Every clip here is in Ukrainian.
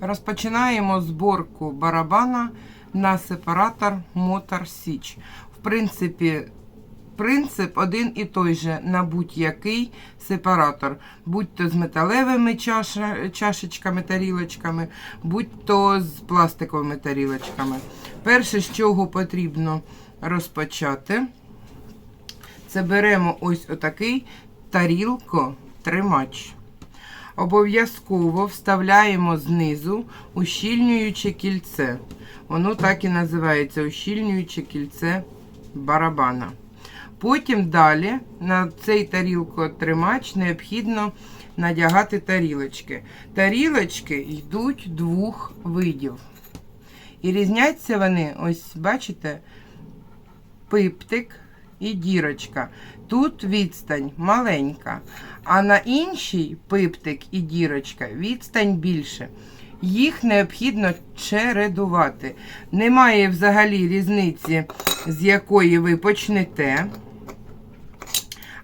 Розпочинаємо зборку барабана на сепаратор Motor Січ. В принципі, принцип один і той же на будь-який сепаратор, будь то з металевими чашечками, тарілочками, будь то з пластиковими тарілочками. Перше, з чого потрібно розпочати, це беремо ось отакий тарілко-тримач. Обов'язково вставляємо знизу ущільнююче кільце. Воно так і називається ущільнююче кільце барабана. Потім далі на цей тарілкотримач необхідно надягати тарілочки. Тарілочки йдуть двох видів. І різняться вони, ось бачите, пиптик і дірочка. Тут відстань маленька, а на іншій пиптик і дірочка відстань більше. Їх необхідно чередувати. Немає взагалі різниці, з якої ви почнете.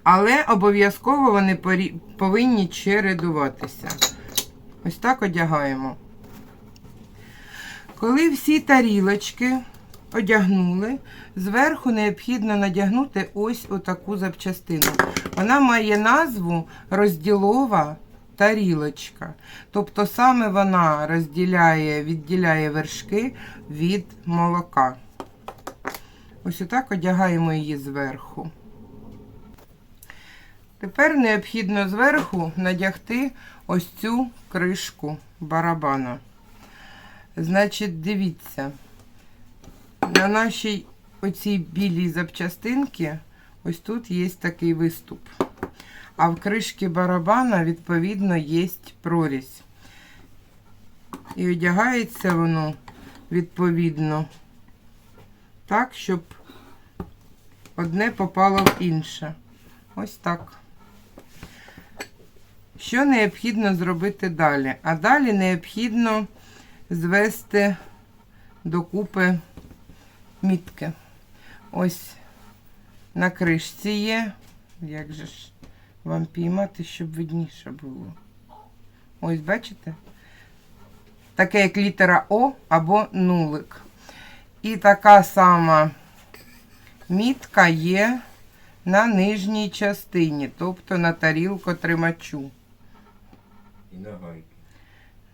Але обов'язково вони повинні чередуватися. Ось так одягаємо. Коли всі тарілочки одягнули, зверху необхідно надягнути ось отаку запчастину. Вона має назву розділова тарілочка. Тобто саме вона розділяє, відділяє вершки від молока. Ось отак одягаємо її зверху. Тепер необхідно зверху надягти ось цю кришку барабана. Значить, дивіться, на нашій оцій білій запчастинці ось тут є такий виступ. А в кришці барабана, відповідно, є прорізь. І одягається воно, відповідно, так, щоб одне попало в інше. Ось так. Що необхідно зробити далі? А далі необхідно звести докупи мітки. Ось на кришці є. Як же ж вам піймати, щоб видніше було? Ось, бачите? Таке як літера О або нулик. І така сама мітка є на нижній частині, тобто на тарілку тримачу. І на гайки.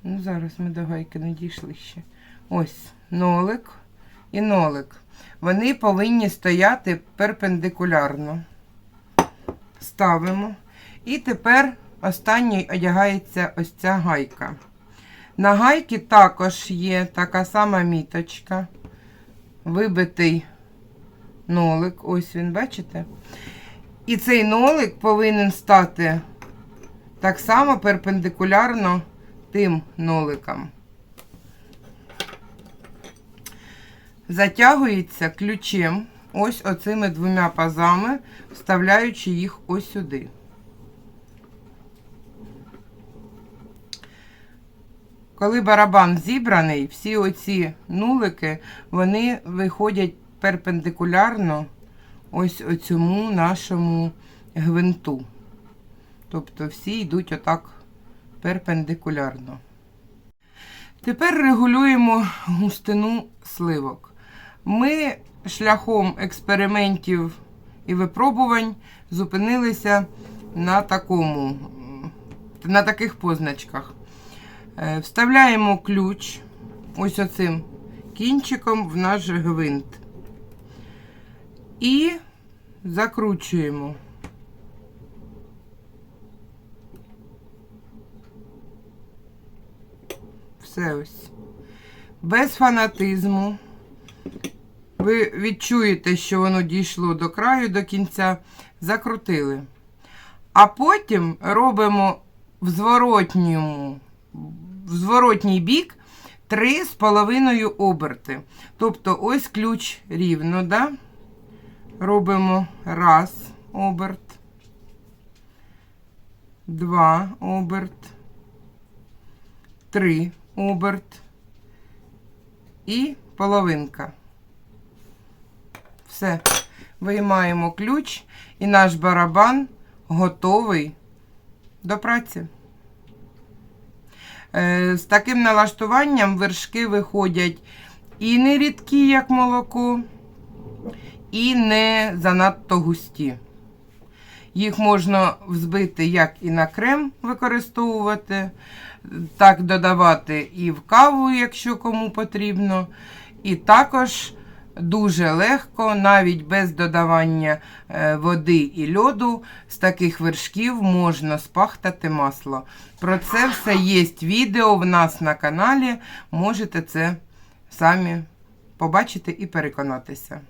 Ну, зараз ми до гайки не дійшли ще. Ось нолик і нолик. Вони повинні стояти перпендикулярно. Ставимо. І тепер останній одягається ось ця гайка. На гайки також є така сама міточка. Вибитий нолик. Ось він, бачите? І цей нолик повинен стати так само перпендикулярно тим ноликам. Затягується ключем ось оцими двома пазами, вставляючи їх ось сюди. Коли барабан зібраний, всі оці нулики, вони виходять перпендикулярно ось оцьому нашому гвинту. Тобто всі йдуть отак перпендикулярно. Тепер регулюємо густину сливок. Ми шляхом експериментів і випробувань зупинилися на такому, на таких позначках. Е, Вставляємо ключ ось оцим кінчиком в наш гвинт. І закручуємо. Все ось. Без фанатизму. Ви відчуєте, що воно дійшло до краю, до кінця, закрутили. А потім робимо в зворотньому, в зворотній бік 3,5 оберти. Тобто ось ключ рівно, да? Робимо раз оберт, два оберт, три оберт, і половинка. Все. Виймаємо ключ, і наш барабан готовий до праці. Е, З таким налаштуванням вершки виходять і не рідкі, як молоко, і не занадто густі. Їх можна взбити як і на крем використовувати, так додавати і в каву, якщо кому потрібно. І також дуже легко, навіть без додавання е, води і льоду, з таких вершків можна спахтати масло. Про це все є відео в нас на каналі. Можете це самі побачити і переконатися.